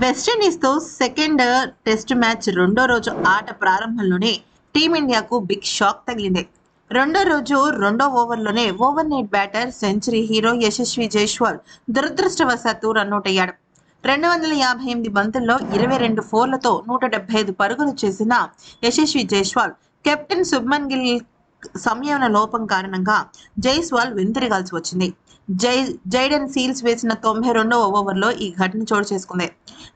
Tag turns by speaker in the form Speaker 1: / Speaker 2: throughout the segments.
Speaker 1: వెస్టిండీస్తో second test match రెండో రోజు ఆట ప్రారంభంలోనే టీమిండియాకు బిగ్ షాక్ తగిలింది. రెండో రోజు రెండో ఓవర్లోనే overnight batter century hero Yashasvi Jaiswal దురదృష్టవశాత్తు రన్అట్ అయ్యాడు రెండు వందల యాభై ఎనిమిది బంతుల్లో ఇరవై రెండు ఫోర్లతో నూట డెబ్బై ఐదు పరుగులు చేసిన యశస్వి జైస్వాల్ కెప్టెన్ శుభ్మన్ గిల్ సంయమన లోపం కారణంగా జైస్వాల్ వెనుతిరగాల్సి వచ్చింది. జై జైడెన్ సీల్స్ వేసిన తొంభై రెండవ ఓవర్లో ఈ ఘటన చోటు చేసుకుంది.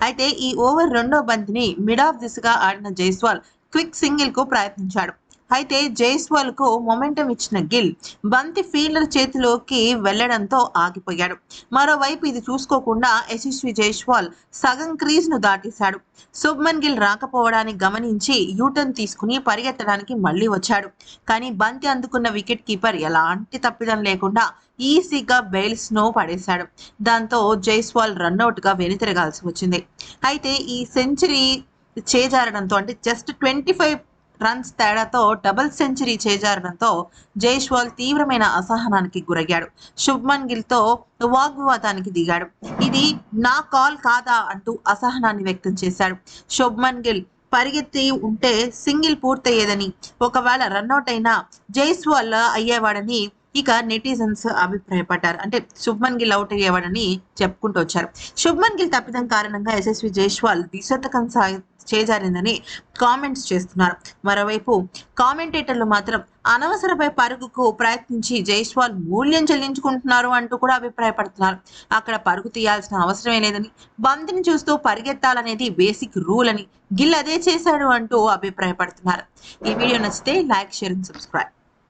Speaker 1: అయితే ఈ ఓవర్ రెండో బంతిని మిడ్ ఆఫ్ దిశగా ఆడిన జైస్వాల్ క్విక్ సింగిల్కు ప్రయత్నించాడు. అయితే జైస్వాల్కు మొమెంటం ఇచ్చిన గిల్ బంతి ఫీల్డర్ చేతిలోకి వెళ్ళడంతో ఆగిపోయాడు. మరోవైపు ఇది చూసుకోకుండా యశస్వి జైస్వాల్ సగం క్రీజ్ను దాటేశాడు. శుభ్మన్ గిల్ రాకపోవడాన్ని గమనించి యూటర్న్ తీసుకుని పరిగెత్తడానికి మళ్ళీ వచ్చాడు. కానీ బంతి అందుకున్న వికెట్ కీపర్ ఎలాంటి తప్పిదం లేకుండా ఈజీగా బెయిల్స్ను పడేశాడు. దాంతో జైస్వాల్ రన్అట్గా వెనుతిరగాల్సి వచ్చింది. అయితే ఈ సెంచరీ చేజారడంతో అంటే జస్ట్ ట్వంటీ ఫైవ్ రన్స్ తేడాతో డబుల్ సెంచరీ చేజారడంతో జైష్వాల్ తీవ్రమైన అసహనానికి గురయ్యాడు. శుభ్మన్ గిల్తో వాగ్వివాదానికి దిగాడు. ఇది నా కాల్ కాదా అంటూ అసహనాన్ని వ్యక్తం చేశాడు. శుభ్మన్ గిల్ పరిగెత్తి ఉంటే సింగిల్ పూర్తయ్యేదని ఒకవేళ రన్అట్ అయినా జైస్వాల్ అయ్యేవాడని ఇక నెటిజన్స్ అభిప్రాయపడ్డారు. అంటే శుభ్మన్ గిల్ అవుట్ అయ్యేవాడని చెప్పుకుంటూ వచ్చారు. శుభ్మన్ గిల్ తప్పిదం కారణంగా యశస్వి జైస్వాల్ ద్విశతకం సా చేజారిందని కామెంట్స్ చేస్తున్నారు. మరోవైపు కామెంటేటర్లు మాత్రం అనవసరపై పరుగుకు ప్రయత్నించి జైస్వాల్ మూల్యం చెల్లించుకుంటున్నారు అంటూ కూడా అభిప్రాయపడుతున్నారు. అక్కడ పరుగు తీయాల్సిన అవసరమే లేదని బంతిని చూస్తూ పరిగెత్తాలనేది బేసిక్ రూల్ అని గిల్ అదే చేశాడు అంటూ అభిప్రాయపడుతున్నారు. ఈ వీడియో నచ్చితే లైక్ షేర్ అండ్ సబ్స్క్రైబ్